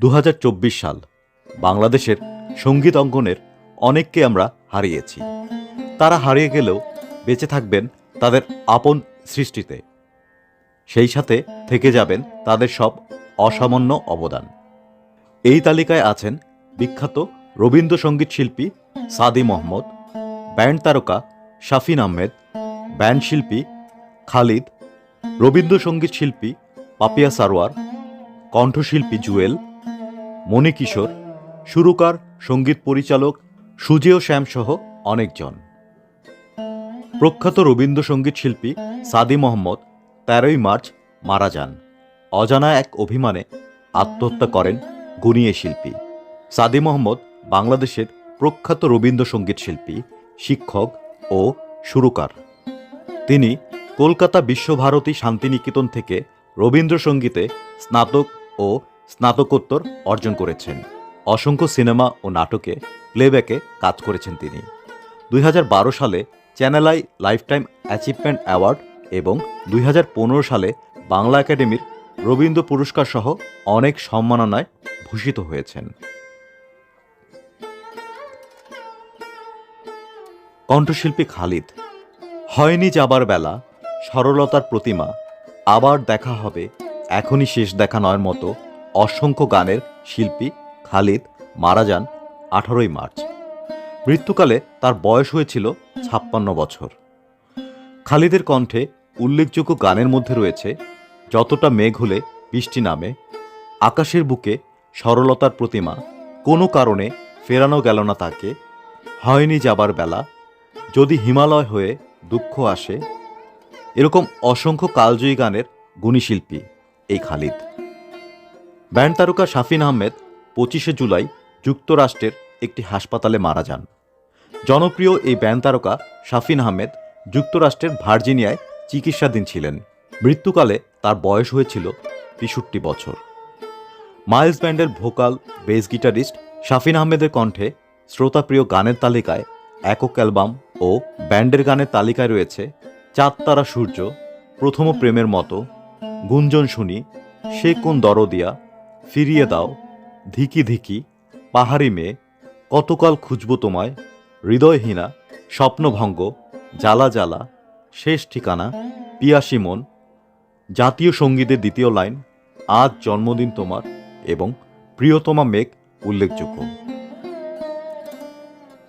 দু হাজার চব্বিশ সাল বাংলাদেশের সংগীত অঙ্গনের অনেককে আমরা হারিয়েছি। তারা হারিয়ে গেলেও বেঁচে থাকবেন তাদের আপন সৃষ্টিতে। সেই সাথে থেকে যাবেন তাদের সব অসামান্য অবদান। এই তালিকায় আছেন বিখ্যাত রবীন্দ্রসঙ্গীত শিল্পী সাদি মোহাম্মদ, ব্যান্ড তারকা শাফিন আহমেদ, ব্যান্ড শিল্পী খালিদ, রবীন্দ্রসঙ্গীত শিল্পী পাপিয়া সারোয়ার, কণ্ঠশিল্পী জুয়েল মণিকিশোর সুরকার, সংগীত পরিচালক, সুজেয় শ্যাম সহ অনেকজন। প্রখ্যাত রবীন্দ্রসঙ্গীত শিল্পী সাদি মোহাম্মদ তেরোই মার্চ মারা যান। অজানা এক অভিমানে আত্মহত্যা করেন গুণিয়ে শিল্পী। সাদি মোহাম্মদ বাংলাদেশের প্রখ্যাত রবীন্দ্রসঙ্গীত শিল্পী, শিক্ষক ও সুরকার। তিনি কলকাতা বিশ্বভারতী শান্তিনিকেতন থেকে রবীন্দ্রসঙ্গীতে স্নাতক ও স্নাতকোত্তর অর্জন করেছেন। অসংখ্য সিনেমা ও নাটকে প্লেব্যাকে কাজ করেছেন তিনি। দুই হাজার বারো সালে Channel I lifetime achievement award এবং দুই হাজার পনেরো সালে বাংলা একাডেমির রবীন্দ্র পুরস্কার সহ অনেক সম্মাননায় ভূষিত হয়েছেন। কণ্ঠশিল্পী খালিদ, হয়নি যাবার বেলা, সরলতার প্রতিমা, আবার দেখা হবে, এখনই শেষ দেখা নয়ের মতো অসংখ্য গানের শিল্পী খালিদ মারা যান আঠারোই মার্চ। মৃত্যুকালে তার বয়স হয়েছিল ছাপ্পান্ন বছর। খালিদের কণ্ঠে উল্লেখযোগ্য গানের মধ্যে রয়েছে যতটা মেঘ হলে বৃষ্টি নামে, আকাশের বুকে সরলতার প্রতিমা, কোনো কারণে ফেরানো গেল না তাকে, হয়নি যাবার বেলা, যদি হিমালয় হয়ে দুঃখ আসে, এরকম অসংখ্য কালজয়ী গানের গুণীশিল্পী এই খালিদ। ব্যান্ড তারকা শাফিন আহমেদ পঁচিশে জুলাই যুক্তরাষ্ট্রের একটি হাসপাতালে মারা যান। জনপ্রিয় এই ব্যান্ড তারকা শাফিন আহমেদ যুক্তরাষ্ট্রের ভার্জিনিয়ায় চিকিৎসাধীন ছিলেন। মৃত্যুকালে তার বয়স হয়েছিল তেষট্টি বছর। মাইলস ব্যান্ডের ভোকাল, বেস গিটারিস্ট শাফিন আহমেদের কণ্ঠে শ্রোতাপ্রিয় গানের তালিকায় একক অ্যালবাম ও ব্যান্ডের গানের তালিকায় রয়েছে চাঁদ, তারা, সূর্য, প্রথম প্রেমের মতো, গুঞ্জন শুনি, সে কোন দরদিয়া ফিরিয়ে দাও, ধিকি ধিকি, পাহাড়ি মেয়ে, কতকাল খুঁজব তোমায়, হৃদয়হীনা, স্বপ্নভঙ্গ, জ্বালা জ্বালা, শেষ ঠিকানা, পিয়াসী মন, জাতীয় সঙ্গীতের দ্বিতীয় লাইন, আজ জন্মদিন তোমার এবং প্রিয়তমা মেঘ উল্লেখযোগ্য।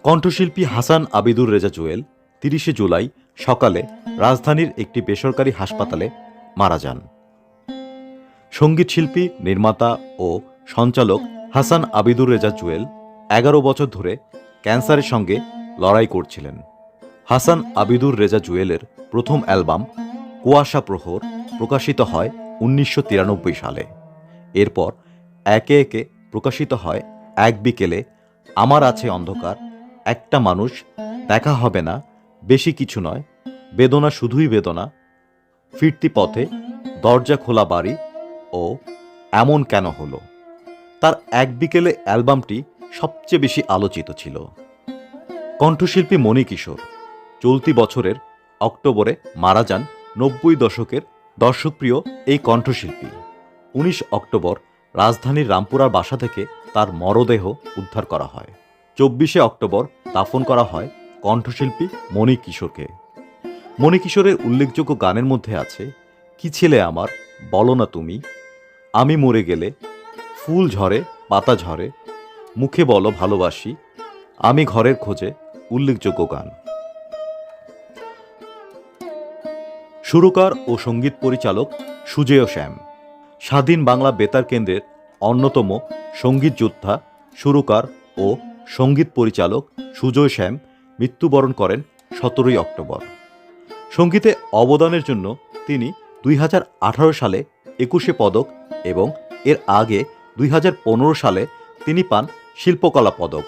কণ্ঠশিল্পী হাসান আবিদুর রেজা জুয়েল তিরিশে জুলাই সকালে রাজধানীর একটি বেসরকারি হাসপাতালে মারা যান। সংগীত শিল্পী নির্মাতা ও সঞ্চালক হাসান আবিদুর রেজা জুয়েল এগারো বছর ধরে ক্যান্সারের সঙ্গে লড়াই করছিলেন। হাসান আবিদুর রেজা জুয়েলের প্রথম অ্যালবাম কুয়াশা প্রহর প্রকাশিত হয় উনিশশো তিরানব্বই সালে। এরপর একে একে প্রকাশিত হয় এক বিকেলে, আমার আছে অন্ধকার, একটা মানুষ, দেখা হবে না, বেশি কিছু নয়, বেদনা শুধুই বেদনা, ফিরতি পথে দরজা খোলা বাড়ি ও এমন কেন হলো? তার এক বিকেলে অ্যালবামটি সবচেয়ে বেশি আলোচিত ছিল। কণ্ঠশিল্পী মণি কিশোর চলতি বছরের অক্টোবরে মারা যান নব্বই দশকের দর্শকপ্রিয় এই কণ্ঠশিল্পী। উনিশ অক্টোবর রাজধানীর রামপুরার বাসা থেকে তার মরদেহ উদ্ধার করা হয়। চব্বিশে অক্টোবর দাফন করা হয় কণ্ঠশিল্পী মণি কিশোরকে। মণি কিশোরের উল্লেখযোগ্য গানের মধ্যে আছে, কি ছেলে আমার, বলো না তুমি। আমি মরে গেলে, ফুল ঝরে, পাতা ঝরে, মুখে বলো ভালোবাসি, আমি ঘরের খোঁজে উল্লেখযোগ্য গান। সুরকার ও সংগীত পরিচালক সুজেয় শ্যাম। স্বাধীন বাংলা বেতার কেন্দ্রের অন্যতম সংগীত যোদ্ধা, সুরকার ও সংগীত পরিচালক সুজয় শ্যাম মৃত্যুবরণ করেন সতেরোই অক্টোবর। সঙ্গীতে অবদানের জন্য তিনি দুই হাজার আঠারো সালে একুশে পদক এবং এর আগে দুই হাজার পনেরো সালে তিনি পান শিল্পকলা পদক।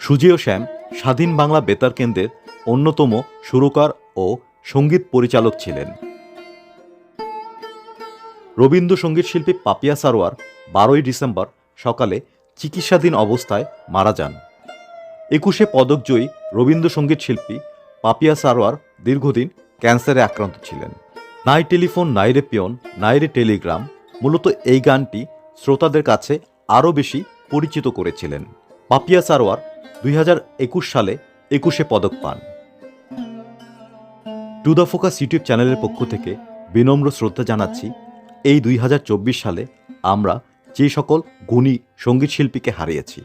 সুজেয় শ্যাম স্বাধীন বাংলা বেতার কেন্দ্রের অন্যতম সুরকার ও সংগীত পরিচালক ছিলেন। রবীন্দ্রসঙ্গীত শিল্পী পাপিয়া সারোয়ার বারোই ডিসেম্বর সকালে চিকিৎসাধীন অবস্থায় মারা যান। একুশে পদকজয়ী রবীন্দ্রসঙ্গীত শিল্পী পাপিয়া সারোয়ার দীর্ঘদিন ক্যান্সারে আক্রান্ত ছিলেন। নাই টেলিফোন নাইরে পিয়ন নাইরে টেলিগ্রাম মূলত এই গানটি শ্রোতাদের কাছে আরও বেশি পরিচিত করেছিলেন। পাপিয়া সারোয়ার দুই হাজার একুশ সালে একুশে পদক পান। টু দ্য ফোকাস ইউটিউব চ্যানেলের পক্ষ থেকে বিনম্র শ্রদ্ধা জানাচ্ছি, এই দুই হাজার চব্বিশ সালে আমরা যে সকল গুণী সংগীত শিল্পীকে হারিয়েছি।